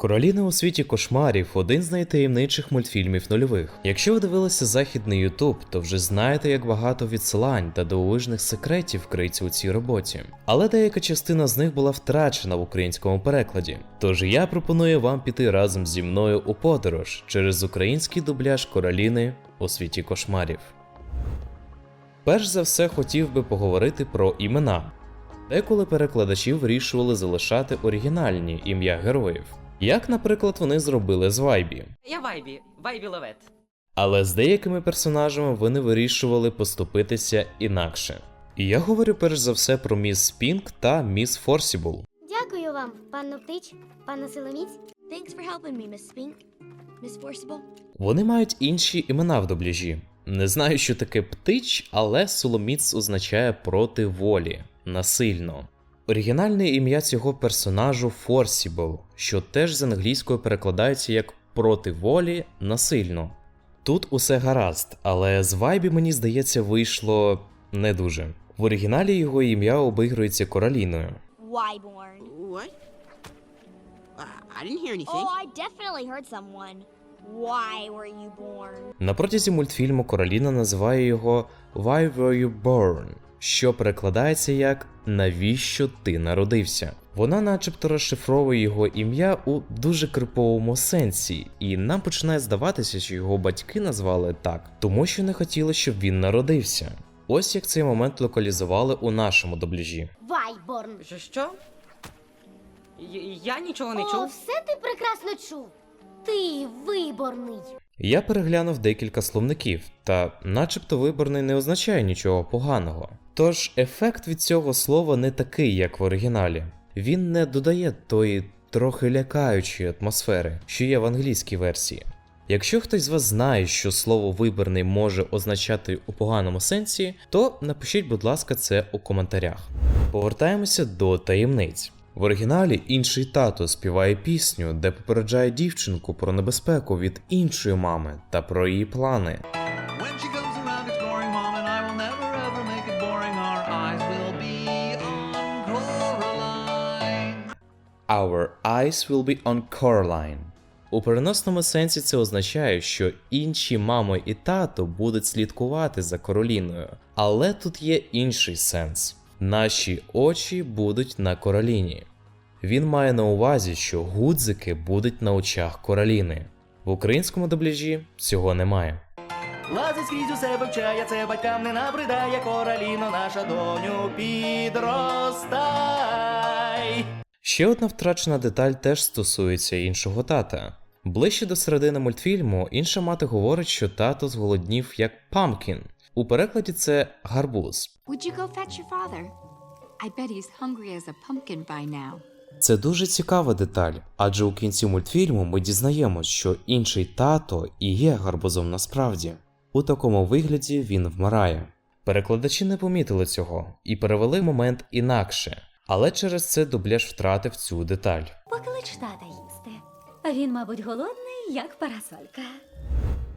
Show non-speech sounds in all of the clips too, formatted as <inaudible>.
Короліна у світі кошмарів один з найтаємничих мультфільмів нульових. Якщо ви дивилися західний Ютуб, то вже знаєте, як багато відсилань та дивовижних секретів криється у цій роботі. Але деяка частина з них була втрачена в українському перекладі. Тож я пропоную вам піти разом зі мною у подорож через український дубляж Короліни у світі кошмарів. Перш за все хотів би поговорити про імена. Деколи перекладачі вирішували залишати оригінальні ім'я героїв, як, наприклад, вони зробили з Вайбі. Я Вайбі, Вайбі Левет. Але з деякими персонажами вони вирішували поступитися інакше. І я говорю перш за все про міс Спінк та міс Форсібл. Дякую вам, панно Птич, панно Силоміць. Thanks for helping me, Miss Spink. Miss Forcible? Вони мають інші імена в дубляжі. Не знаю, що таке птич, але Соломіц означає проти волі, насильно. Оригінальне ім'я цього персонажу Forcible, що теж з англійською перекладається як проти волі, насильно. Тут усе гаразд, але з вайбі, мені здається, вийшло не дуже. В оригіналі його ім'я обігрується Короліною. Wyborn. What? I I didn't hear anything. Oh, I definitely heard someone. Why were you born? На протязі мультфільму Короліна називає його Why were you born? Що перекладається як Навіщо ти народився? Вона начебто розшифровує його ім'я у дуже криповому сенсі, і нам починає здаватися, що його батьки назвали так, тому що не хотіли, щоб він народився. Ось як цей момент локалізували у нашому дубляжі. Вайборн. Що? що? Я, я нічого не О, чув. все ти прекрасно чув. Ти виборний. Я переглянув декілька словників, та начебто виборний не означає нічого поганого. Тож ефект від цього слова не такий, як в оригіналі. Він не додає тої трохи лякаючої атмосфери, що є в англійській версії. Якщо хтось з вас знає, що слово виборний може означати у поганому сенсі, то напишіть, будь ласка, це у коментарях. Повертаємося до таємниць. В оригіналі інший тато співає пісню, де попереджає дівчинку про небезпеку від іншої мами та про її плани. Our eyes will be on Coraline. У переносному сенсі це означає, що інші мамо і тато будуть слідкувати за Короліною. Але тут є інший сенс: наші очі будуть на Короліні. Він має на увазі, що гудзики будуть на очах Короліни. В українському дубляжі цього немає. Лазить скрізь усе вивчає, це батькам не набридає, короліно, наша доню, підростай. Ще одна втрачена деталь теж стосується іншого тата. Ближче до середини мультфільму інша мати говорить, що тато зголоднів як памкін. У перекладі це гарбуз. Would you go fetch your father? I bet he's hungry as a pumpkin by now. Це дуже цікава деталь, адже у кінці мультфільму ми дізнаємось, що інший тато і є гарбузом насправді. У такому вигляді він вмирає. Перекладачі не помітили цього і перевели момент інакше, але через це дубляж втратив цю деталь. Поклич тата їсти. Він, мабуть, голодний, як парасолька.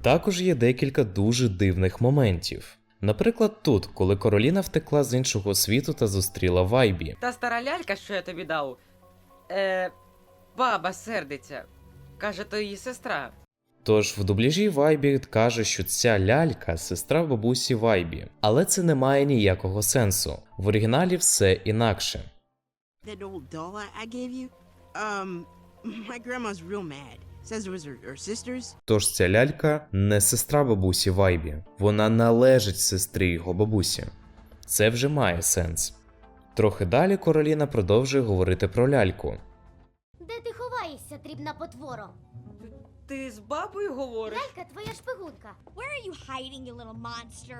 Також є декілька дуже дивних моментів. Наприклад, тут, коли Короліна втекла з іншого світу та зустріла Вайбі. Та стара лялька, що я тобі дав. Е. Баба сердиться. Каже, то її сестра. Тож в дубляжі Вайбі каже, що ця лялька сестра бабусі Вайбі, але це не має ніякого сенсу. В оригіналі все інакше. That old doll I, I gave you? Um, <laughs> my grandma's real mad. Says it was her, her sister's. Тож ця лялька не сестра бабусі Вайбі, вона належить сестрі його бабусі. Це вже має сенс. Трохи далі Короліна продовжує говорити про ляльку. Де ти ховаєшся, дрібна потворо? Ти з бабою говориш? Лялька твоя шпигунка. Where are you hiding, you little monster?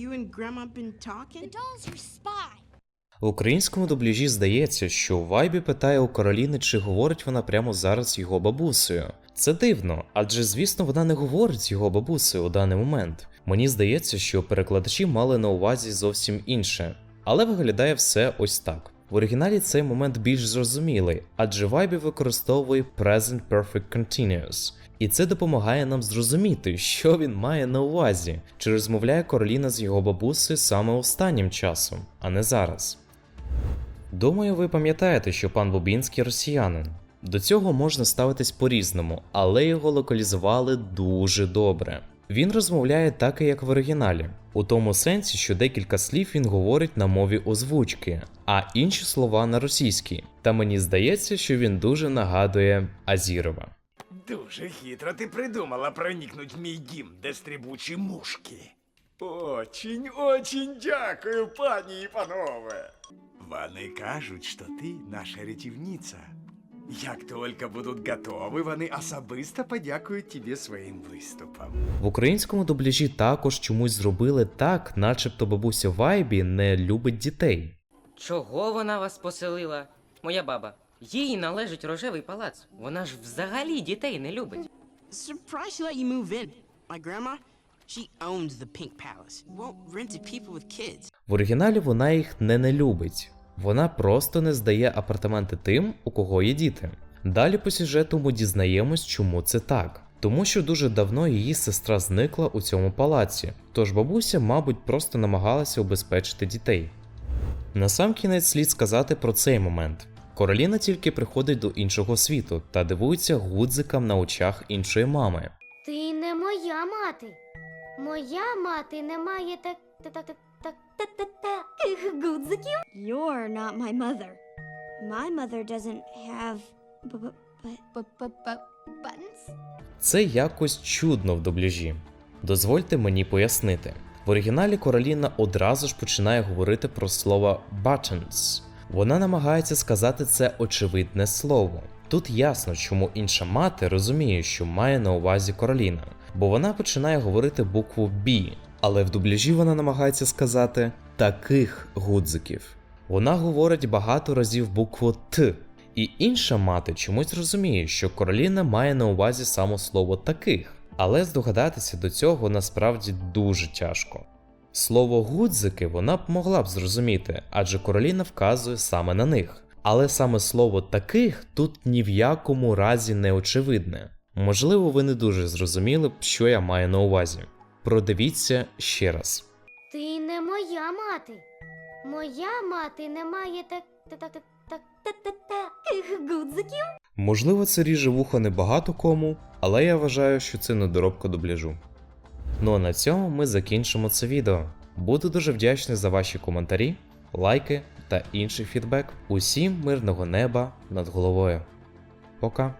You and grandma been The talking? doll's your spy. В українському дубляжі здається, що Вайбі питає у Кароліни, чи говорить вона прямо зараз його бабусею. Це дивно, адже звісно вона не говорить з його бабусею у даний момент. Мені здається, що перекладачі мали на увазі зовсім інше, але виглядає все ось так. В оригіналі цей момент більш зрозумілий, адже Вайбі використовує Present Perfect Continuous, і це допомагає нам зрозуміти, що він має на увазі, чи розмовляє Короліна з його бабусею саме останнім часом, а не зараз. Думаю, ви пам'ятаєте, що пан Бубінський росіянин. До цього можна ставитись по-різному, але його локалізували дуже добре. Він розмовляє так, як в оригіналі, у тому сенсі, що декілька слів він говорить на мові озвучки, а інші слова на російській. Та мені здається, що він дуже нагадує Азірова. Дуже хитро ти придумала проникнуть в мій дім, де стрибучі мушки. Очень, очень дякую, пані і панове. Вони кажуть, що ти наша рятівниця. Як тільки будуть готові, вони особисто подякують тобі своїм виступом. В українському дубляжі також чомусь зробили так, начебто бабуся Вайбі не любить дітей. Чого вона вас поселила? Моя баба. Їй належить рожевий палац. Вона ж взагалі дітей не любить. Surprised she let you move in. My grandma, she owns the Pink Palace. Won't rent to people with kids. В оригіналі вона їх не не любить. Вона просто не здає апартаменти тим, у кого є діти. Далі по сюжету ми дізнаємось, чому це так. Тому що дуже давно її сестра зникла у цьому палаці, тож бабуся, мабуть, просто намагалася убезпечити дітей. Насамкінець слід сказати про цей момент. Короліна тільки приходить до іншого світу та дивується гудзикам на очах іншої мами. Ти не моя мати. Моя мати не має так гудзиків. You're not my mother. My mother doesn't have. Buttons? Це якось чудно в дубляжі. Дозвольте мені пояснити. В оригіналі Короліна одразу ж починає говорити про слово buttons. Вона намагається сказати це очевидне слово. Тут ясно, чому інша мати розуміє, що має на увазі Короліна, бо вона починає говорити букву B, але в дубляжі вона намагається сказати таких гудзиків. Вона говорить багато разів букву Т, і інша мати чомусь розуміє, що Короліна має на увазі само слово таких, але здогадатися до цього насправді дуже тяжко. Слово гудзики вона б могла б зрозуміти, адже Короліна вказує саме на них. Але саме слово таких тут ні в якому разі не очевидне. Можливо, ви не дуже зрозуміли що я маю на увазі продивіться ще раз. Ти не моя мати. Моя мати не має так та та та та та та таких гудзиків. Можливо, це ріже вуха небагато кому, але я вважаю, що це недоробка дубляжу. Ну а на цьому ми закінчимо це відео. Буду дуже вдячний за ваші коментарі, лайки та інший фідбек. Усім мирного неба над головою. Пока!